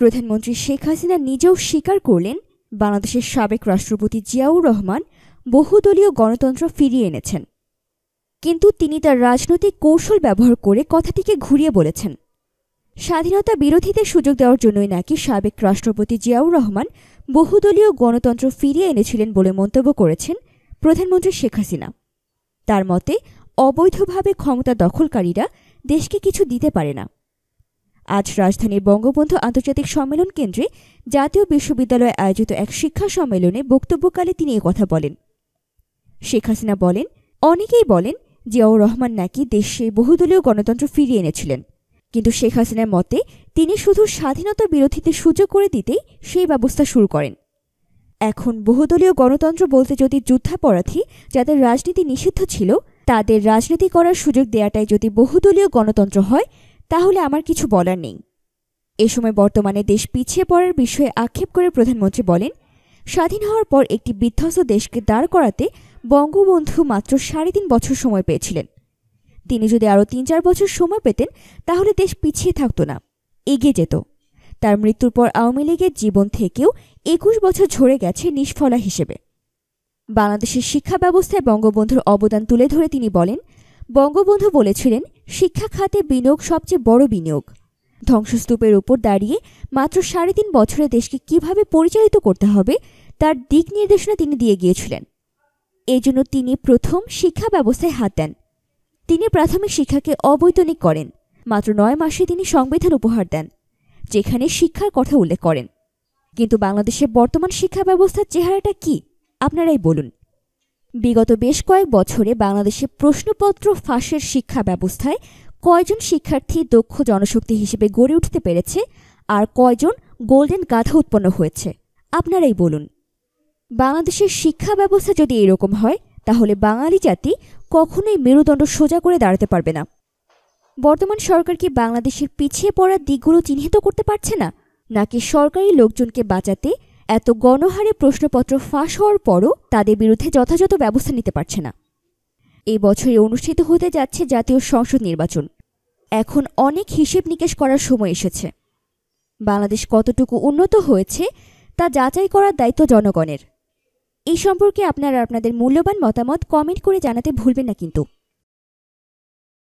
প্রধানমন্ত্রী শেখ হাসিনা নিজেও স্বীকার করলেন, বাংলাদেশের সাবেক রাষ্ট্রপতি জিয়াউর রহমান বহুদলীয় গণতন্ত্র ফিরিয়ে এনেছেন। কিন্তু তিনি তার রাজনৈতিক কৌশল ব্যবহার করে কথাটিকে ঘুরিয়ে বলেছেন। স্বাধীনতা বিরোধীদের সুযোগ দেওয়ার জন্যই নাকি সাবেক রাষ্ট্রপতি জিয়াউর রহমান বহুদলীয় গণতন্ত্র ফিরিয়ে এনেছিলেন বলে মন্তব্য করেছেন প্রধানমন্ত্রী শেখ হাসিনা। তার মতে, অবৈধভাবে ক্ষমতা দখলকারীরা দেশকে কিছু দিতে পারে না। আজ রাজধানীর বঙ্গবন্ধু আন্তর্জাতিক সম্মেলন কেন্দ্রে জাতীয় বিশ্ববিদ্যালয়ে আয়োজিত এক শিক্ষা সম্মেলনে বক্তব্যকালে তিনি কথা বলেন। শেখ হাসিনা বলেন, অনেকেই বলেন জিয়াউর রহমান নাকি দেশে বহুদলীয় গণতন্ত্র ফিরিয়ে এনেছিলেন। কিন্তু শেখ হাসিনার মতে তিনি শুধু স্বাধীনতা বিরোধীদের সুযোগ করে দিতেই সেই ব্যবস্থা শুরু করেন। এখন বহুদলীয় গণতন্ত্র বলতে যদি যুদ্ধাপরাধী যাদের রাজনীতি নিষিদ্ধ ছিল, তাদের রাজনীতি করার সুযোগ দেওয়াটাই যদি বহুদলীয় গণতন্ত্র হয় তাহলে আমার কিছু বলার নেই। এ সময় বর্তমানে দেশ পিছিয়ে পড়ার বিষয়ে আক্ষেপ করে প্রধানমন্ত্রী বলেন, স্বাধীন হওয়ার পর একটি বিধ্বস্ত দেশকে দাঁড় করাতে বঙ্গবন্ধু মাত্র সাড়ে তিন বছর সময় পেয়েছিলেন। তিনি যদি আরও তিন চার বছর সময় পেতেন, তাহলে দেশ পিছিয়ে থাকত না, এগিয়ে যেত। তার মৃত্যুর পর আওয়ামী লীগের জীবন থেকেও একুশ বছর ঝরে গেছে নিষ্ফলা হিসেবে। বাংলাদেশের শিক্ষা ব্যবস্থায় বঙ্গবন্ধুর অবদান তুলে ধরে তিনি বলেন বঙ্গবন্ধু বলেছিলেন, শিক্ষা খাতে বিনিয়োগ সবচেয়ে বড় বিনিয়োগ। ধ্বংসস্তূপের উপর দাঁড়িয়ে মাত্র সাড়ে তিন বছরে দেশকে কীভাবে পরিচালিত করতে হবে, তার দিক নির্দেশনা তিনি দিয়ে গিয়েছিলেন। এজন্য তিনি প্রথম শিক্ষা ব্যবস্থায় হাত দেন। তিনি প্রাথমিক শিক্ষাকে অবৈতনিক করেন। মাত্র নয় মাসে তিনি সংবিধান উপহার দেন, যেখানে শিক্ষার কথা উল্লেখ করেন। কিন্তু বাংলাদেশের বর্তমান শিক্ষা ব্যবস্থার চেহারাটা কি? আপনারাই বলুন। বিগত বেশ কয়েক বছরে বাংলাদেশে প্রশ্নপত্র ফাঁসের শিক্ষা ব্যবস্থায় কয়জন শিক্ষার্থী দক্ষ জনশক্তি হিসেবে গড়ে উঠতে পেরেছে আর কয়জন গোল্ডেন গাধা উৎপন্ন হয়েছে? আপনারাই বলুন। বাংলাদেশের শিক্ষা ব্যবস্থা যদি এরকম হয়, তাহলে বাঙালি জাতি কখনোই মেরুদণ্ড সোজা করে দাঁড়াতে পারবে না। বর্তমান সরকার কি বাংলাদেশের পিছিয়ে পড়া দিকগুলো চিহ্নিত করতে পারছে না? নাকি সরকারি লোকজনকে বাঁচাতে এত গণহারে প্রশ্নপত্র ফাঁস হওয়ার পরও তাদের বিরুদ্ধে যথাযথ ব্যবস্থা নিতে পারছে না। এই বছরে অনুষ্ঠিত হতে যাচ্ছে জাতীয় সংসদ নির্বাচন। এখন অনেক হিসেব নিকেশ করার সময় এসেছে। বাংলাদেশ কতটুকু উন্নত হয়েছে তা যাচাই করার দায়িত্ব জনগণের। এই সম্পর্কে আপনারা আপনাদের মূল্যবান মতামত কমেন্ট করে জানাতে ভুলবেন না কিন্তু।